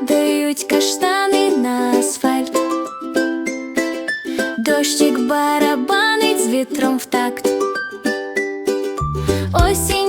Падають каштани на асфальт, дощик барабанить з вітром в такт. Осінь